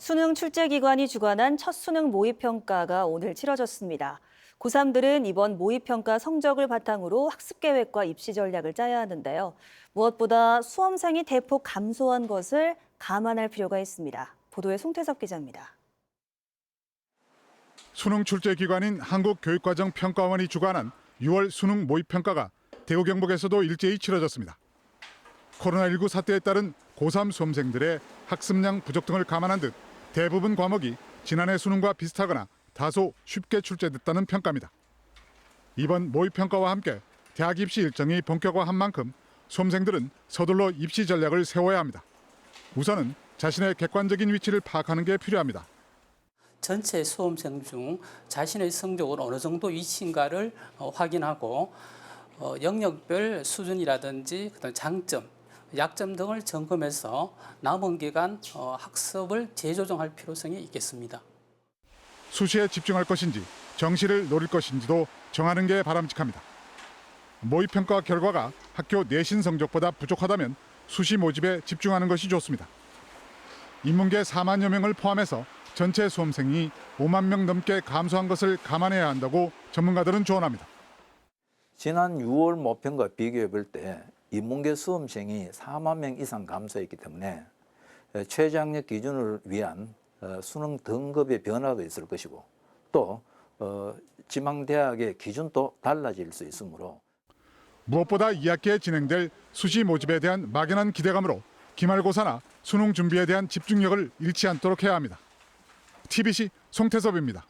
수능 출제기관이 주관한 첫 수능 모의평가가 오늘 치러졌습니다. 고3들은 이번 모의평가 성적을 바탕으로 학습계획과 입시 전략을 짜야 하는데요. 무엇보다 수험생이 대폭 감소한 것을 감안할 필요가 있습니다. 보도에 송태섭 기자입니다. 수능 출제 기관인 한국교육과정평가원이 주관한 6월 수능 모의평가가 대구 경북에서도 일제히 치러졌습니다. 코로나19 사태에 따른 고3 수험생들의 학습량 부족 등을 감안한 듯 대부분 과목이 지난해 수능과 비슷하거나 다소 쉽게 출제됐다는 평가입니다. 이번 모의평가와 함께 대학 입시 일정이 본격화한 만큼 수험생들은 서둘러 입시 전략을 세워야 합니다. 우선은 자신의 객관적인 위치를 파악하는 게 필요합니다. 전체 수험생 중 자신의 성적을 어느 정도 위치인가를 어, 확인하고 어, 영역별 수준이라든지 장점, 약점 등을 점검해서 남은 기간 어, 학습을 재조정할 필요성이 있겠습니다. 수시에 집중할 것인지 정시를 노릴 것인지도 정하는 게 바람직합니다. 모의평가 결과가 학교 내신 성적보다 부족하다면 수시 모집에 집중하는 것이 좋습니다. 인문계 4만여 명을 포함해서 전체 수험생이 5만 명 넘게 감소한 것을 감안해야 한다고 전문가들은 조언합니다. 지난 6월 모평과 비교해 볼 때 인문계 수험생이 4만 명 이상 감소했기 때문에 최저학력 기준을 위한 어, 수능 등급의 변화도 있을 것이고 또 어, 지방대학의 기준도 달라질 수 있으므로 무엇보다 2학기에 진행될 수시 모집에 대한 막연한 기대감으로 기말고사나 수능 준비에 대한 집중력을 잃지 않도록 해야 합니다. TBC 송태섭입니다.